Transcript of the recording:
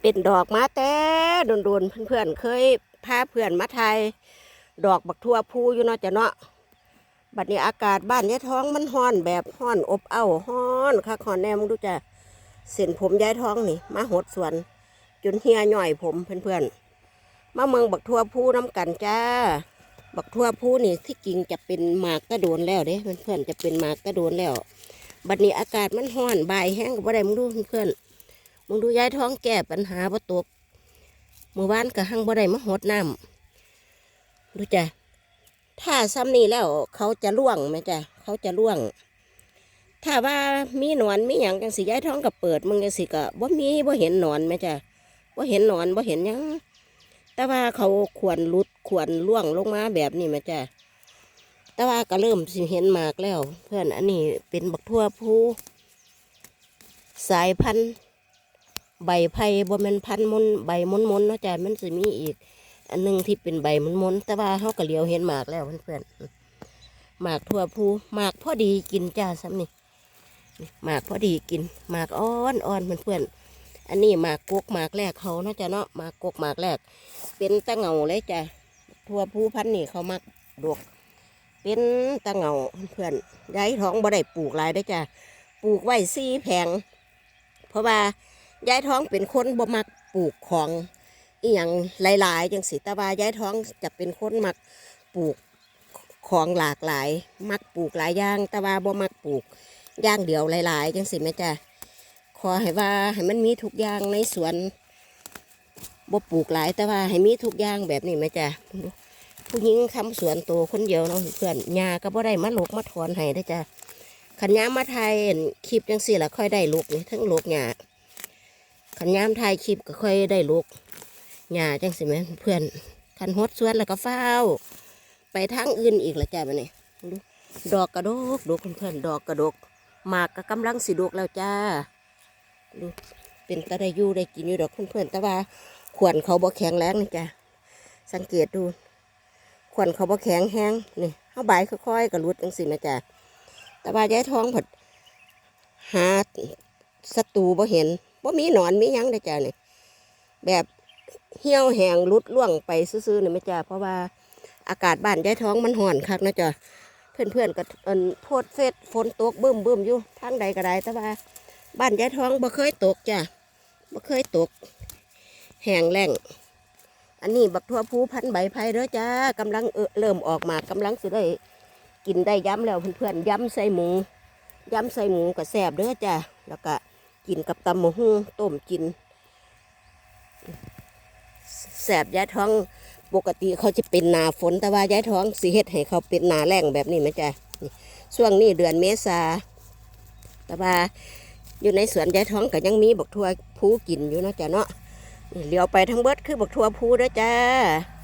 เป็นดอกมาแต่โดนๆเพื่อนๆเคยพาเพื่อนมาไทย ดอกบักทั่วพูอยู่เนาะจะเนาะบัดนี้อากาศบ้านยายท้องมันฮ้อนแบบฮ้อนอบอ้าวฮ้อนค่ะขอนแนมดูจ้ะเส้นผมยายท้องนี่ มาหดสวน จนเฮียหน่อยผมเพื่อนๆมาเมืองบักทั่วพูน้ำกันจ้า บักทั่วพูนี่ที่จริงจะเป็นหมากกระโดนแล้วเด้เพื่อนๆจะเป็นหมากกระโดนแล้ว บัดนี้อากาศมันฮ้อนบายแห้งก็บ่ได้มึงดูเพื่อนๆ มึงดูยายท้องแก้ปัญหาบ่ตกเมื่อวานก็หังบ่ได้มาหดน้ำดูจ้ะถ้าซ้ำนี้แล้วเขาจะล่วงไหมจ้ะเขาจะล่วง ถ้าว่ามีหนอนมีหยังจังสิยายท้องก็เปิดมึงจังสิก็บ่มีบ่เห็นหนอนไหมจ้ะบ่เห็นหนอนบ่เห็นยังแต่ว่าเขาควรหลุดควรล่วงลงมาแบบนี้ไหมจ้ะแต่ว่าก็เริ่มสิเห็นมากแล้ว เพื่อนอันนี้เป็นบักทั่วผู้สายพันธุ์ ใบไผ่บ่แม่นพันธุ์มนใบมนมนเนาะจ้ะมันสิมีอีก อันหนึงที่เป็นใบมนมนแต่ว่าเขาก็เลียวเห็นหมากแล้วเพื่อนๆหมากทั่วผู้หมากพอดีกินจ้าซ้ำนี่หมากพอดีกินหมากอ่อนอ่อนเพื่อนๆอันนี้หมากกกหมากแรกเขาเนาะจ้ะเนาะหมากกกหมากแรก เป็นตะเหงาเลยจ้ะทั่วผู้พันธุ์นี่เขามักดอกเป็นตะเหงาเพื่อนย้ายท้องบ่ได้ปลูกหลายได้จ้ะปลูกไว้ซี่แผงเพราะว่า ยายท้องเป็นคนบ่มักปลูกของอีหยังหลายๆจังสิต่ว่ายายท้องจะเป็นคนมักปลูกของหลากหลาย มักปลูกหลายอย่างต่ว่าบ่มักปลูกอย่างเดียวหลายๆจังสิแม่จ้ะขอให้ว่าให้มันมีทุกอย่างในสวนบ่ปลูกหลายแต่ว่าให้มีทุกอย่างแบบนี้แม่จ้ะผู้หญิงทำสวนตัวคนเดียวเนาะเพื่อนยาก็บ่ได้มาลกมาถอนให้ได้จ้ะขันยามาไทยคลิปจังสี่ละค่อยได้ลูกนี่ทั้งลูกหยา ขันยามไทยคลิปก็ค่อยได้ลูกหยาจังสิแม่เพื่อนขันฮดสวนแล้วก็เฝ้า ไปทางอื่นอีกละจ้ะมาเนี่ยดูดอกกระดกดกเพื่อนๆดอกกระดกหมากก็กำลังสิดกแล้วจ้าดูเป็นตะได้ยู่ได้กินอยู่ดอกเพื่อนๆแต่ว่าขวนเขาบ่แข็งแรงนี่จ้ะสังเกตดูขวัญเขาบ่แข็งแห้งนี่เขาใบค่อยๆกับรุดจังสินะจ๊ะแต่ว่ายายท้องผัดหาศัตรูบ่เห็น บ่มีหนอนมียังเลยจ้ะนี่ยแบบเหี่ยวแห้งรุดล่วงไปซื่อๆเนี่ยไม่จ้ะเพราะว่าอากาศบ้านยายท้องมันห่อนคักนะจ๊ะเพื่อนๆก็เอินโพดเฟสฝนตกบึ้มบึ้มอยู่ทางใดก็ได้แต่ว่าบ้านยายท้องบ่เคยตกจ้ะบ่เคยตก แห้งแล้งอันนี้บักทั่วผู้พันใบไผ่เด้อจ้ากำลังเออเริ่มออกมากำลังสิได้กินได้ย้ำแล้วเพื่อนๆย้ำใส่หมูย้ำใส่หมูก็แซ่บเด้อจ้าแล้วก็ กินกับตำหมูฮูต้มกินแซ่บยายท้องปกติเขาจะเป็นหนาฝนแต่ว่ายายท้องสีเฮ็ดให้เขาเป็นหนาแรงแบบนี้ไหมจ้ะนี่ช่วงนี้เดือนเมษาแต่ว่าอยู่ในสวนยายท้องก็ยังมีบักทั่วผู้กินอยู่นะจ้ะเนาะเลี้ยวไปทั้งเบิดคือบักทัวพูเด้อจ้า